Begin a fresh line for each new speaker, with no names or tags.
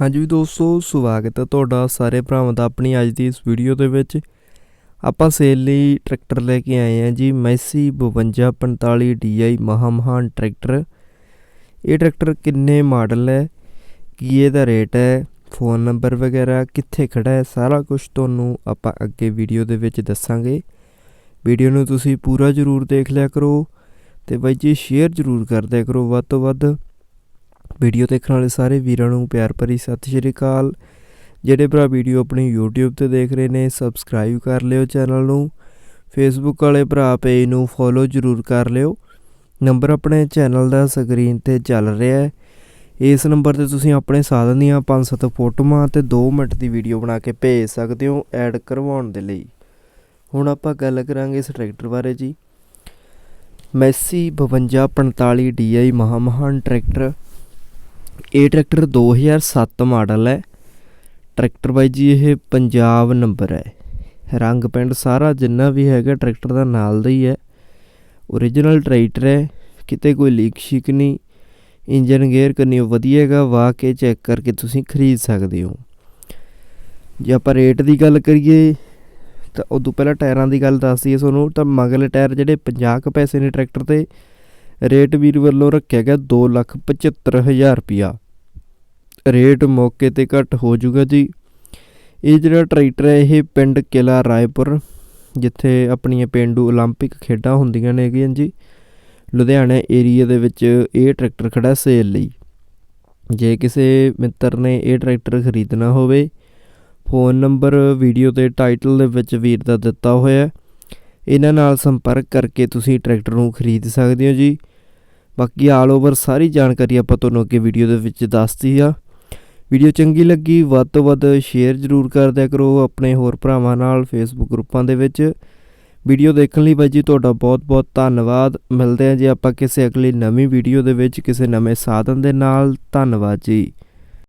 ਹਾਂਜੀ ਦੋਸਤੋ, ਸਵਾਗਤ ਹੈ ਤੁਹਾਡਾ ਸਾਰੇ ਭਰਾਵਾਂ ਦਾ ਆਪਣੀ ਅੱਜ ਦੀ ਇਸ ਵੀਡੀਓ ਦੇ ਵਿੱਚ। ਆਪਾਂ ਸੇਲ ਲਈ ਟਰੈਕਟਰ ਲੈ ਕੇ ਆਏ ਹਾਂ ਜੀ ਮੈਸੀ 5245 DI ਮਹਾਮਹਾਨ ਟਰੈਕਟਰ ਇਹ ਟਰੈਕਟਰ ਕਿੰਨੇ ਮਾਡਲ ਹੈ, ਕੀ ਇਹਦਾ ਰੇਟ ਹੈ ਫੋਨ ਨੰਬਰ ਵਗੈਰਾ ਕਿੱਥੇ ਖੜਾ ਹੈ, ਸਾਰਾ ਕੁਝ ਤੁਹਾਨੂੰ ਆਪਾਂ ਅੱਗੇ ਵੀਡੀਓ ਦੇ ਵਿੱਚ ਦੱਸਾਂਗੇ। ਵੀਡੀਓ ਨੂੰ ਤੁਸੀਂ ਪੂਰਾ ਜ਼ਰੂਰ ਦੇਖ ਲਿਆ ਕਰੋ ਤੇ ਬਾਈ ਜੀ ਸ਼ੇਅਰ ਜ਼ਰੂਰ ਕਰ ਦਿਆ ਕਰੋ ਵੱਧ ਤੋਂ ਵੱਧ। ਵੀਡੀਓ ਦੇਖਣ ਵਾਲੇ ਸਾਰੇ ਵੀਰਾਂ ਨੂੰ ਪਿਆਰ ਭਰੀ ਸਤਿ ਸ਼੍ਰੀ ਅਕਾਲ। ਜਿਹੜੇ ਭਰਾ ਵੀਡੀਓ ਆਪਣੀ YouTube ਤੇ ਦੇਖ ਰਹੇ ਨੇ ਸਬਸਕ੍ਰਾਈਬ ਕਰ ਲਿਓ ਚੈਨਲ ਨੂੰ। ਫੇਸਬੁੱਕ ਵਾਲੇ ਭਰਾ ਪੇਜ ਨੂੰ ਫੋਲੋ ਜ਼ਰੂਰ ਕਰ ਲਿਓ। ਨੰਬਰ ਆਪਣੇ ਚੈਨਲ ਦਾ ਸਕਰੀਨ ਤੇ ਚੱਲ ਰਿਹਾ ਹੈ। ਇਸ ਨੰਬਰ ਤੇ ਤੁਸੀਂ ਆਪਣੇ ਸਾਧਨ ਦੀਆਂ 5-7 ਫੋਟੋਆਂ ਤੇ 2 ਮਿੰਟ ਦੀ ਵੀਡੀਓ ਬਣਾ ਕੇ ਭੇਜ ਸਕਦੇ ਹੋ ਐਡ ਕਰਵਾਉਣ ਦੇ ਲਈ। ਹੁਣ ਆਪਾਂ ਗੱਲ ਕਰਾਂਗੇ ਇਸ ਟਰੈਕਟਰ ਬਾਰੇ ਜੀ। ਮੈਸੀ 5245 DI ਮਹਾਮਹਾਨ ਟਰੈਕਟਰ ਇਹ ਟਰੈਕਟਰ 2007 ਮਾਡਲ ਹੈ। ਟਰੈਕਟਰ ਬਾਈ ਜੀ, ਇਹ ਪੰਜਾਬ ਨੰਬਰ ਹੈ। ਰੰਗ ਪਿੰਡ ਸਾਰਾ ਜਿੰਨਾ ਵੀ ਹੈਗਾ ਟਰੈਕਟਰ ਦਾ ਨਾਲ ਦਾ ਹੀ ਹੈ। ਓਰੀਜਨਲ ਟਰੈਕਟਰ ਹੈ, ਕਿਤੇ ਕੋਈ ਲੀਕ ਸ਼ੀਕ ਨਹੀਂ। ਇੰਜਨ ਗੇਅਰ ਕਰਨੀ ਵਧੀਆ ਹੈਗਾ, ਵਾਹ ਕੇ ਚੈੱਕ ਕਰਕੇ ਤੁਸੀਂ ਖਰੀਦ ਸਕਦੇ ਹੋ। ਜੇ ਆਪਾਂ ਰੇਟ ਦੀ ਗੱਲ ਕਰੀਏ, ਤਾਂ ਉਦੋਂ ਪਹਿਲਾਂ ਟਾਇਰਾਂ ਦੀ ਗੱਲ ਦੱਸਦੀ ਦਈਏ ਤੁਹਾਨੂੰ, ਤਾਂ ਮਗਲੇ ਟਾਇਰ ਜਿਹੜੇ 50 ਕੁ ਪੈਸੇ ਨੇ ਟਰੈਕਟਰ ਤੇ ਰੇਟ ਵੀਰ ਵੱਲੋਂ ਰੱਖਿਆ ਗਿਆ 275000 ਰੁਪਿਆ ਰੇਟ ਮੌਕੇ ਤੇ ਘੱਟ ਹੋ ਜਾਊਗਾ ਜੀ ਇਹ ਜਿਹੜਾ ਟਰੈਕਟਰ ਹੈ ਇਹ ਪਿੰਡ ਕਿਲਾ ਰਾਏਪੁਰ ਜਿੱਥੇ ਆਪਣੀਆਂ ਪਿੰਡੂ 올림픽 ਖੇਡਾਂ ਹੁੰਦੀਆਂ ਨੇ ਹੈਗੀਆਂ ਜੀ ਲੁਧਿਆਣਾ ਏਰੀਆ ਦੇ ਵਿੱਚ ਇਹ ਟਰੈਕਟਰ ਖੜਾ ਸੇਲ ਲਈ ਜੇ ਕਿਸੇ ਮਿੱਤਰ ਨੇ ਇਹ ਟਰੈਕਟਰ ਖਰੀਦਣਾ ਹੋਵੇ ਫੋਨ ਨੰਬਰ ਵੀਡੀਓ ਦੇ ਟਾਈਟਲ ਦੇ ਵਿੱਚ ਵੀਰ ਦਾ ਦਿੱਤਾ ਹੋਇਆ ਹੈ ਇਹਨਾਂ ਨਾਲ ਸੰਪਰਕ ਕਰਕੇ ਤੁਸੀਂ ਟਰੈਕਟਰ ਨੂੰ ਖਰੀਦ ਸਕਦੇ ਹੋ ਜੀ ਬਾਕੀ ਆਲ ਓਵਰ ਸਾਰੀ ਜਾਣਕਾਰੀ ਆਪਾਂ ਤੁਹਾਨੂੰ ਅੱਗੇ ਵੀਡੀਓ ਦੇ ਵਿੱਚ ਦੱਸਦੀ ਆ। ਵੀਡੀਓ ਚੰਗੀ ਲੱਗੀ, ਵੱਧ ਤੋਂ ਵੱਧ ਸ਼ੇਅਰ ਜ਼ਰੂਰ ਕਰ ਦਿਆ ਕਰੋ ਆਪਣੇ ਹੋਰ ਭਰਾਵਾਂ ਨਾਲ ਫੇਸਬੁੱਕ ਗਰੁੱਪਾਂ ਦੇ ਵਿੱਚ। ਵੀਡੀਓ ਦੇਖਣ ਲਈ ਬਾਈ ਜੀ ਤੁਹਾਡਾ ਬਹੁਤ ਬਹੁਤ ਧੰਨਵਾਦ। ਮਿਲਦੇ ਹਾਂ ਜੀ ਆਪਾਂ ਕਿਸੇ ਅਗਲੀ ਨਵੀਂ ਵੀਡੀਓ ਦੇ ਵਿੱਚ ਕਿਸੇ ਨਵੇਂ ਸਾਧਨ ਦੇ ਨਾਲ। ਧੰਨਵਾਦ ਜੀ।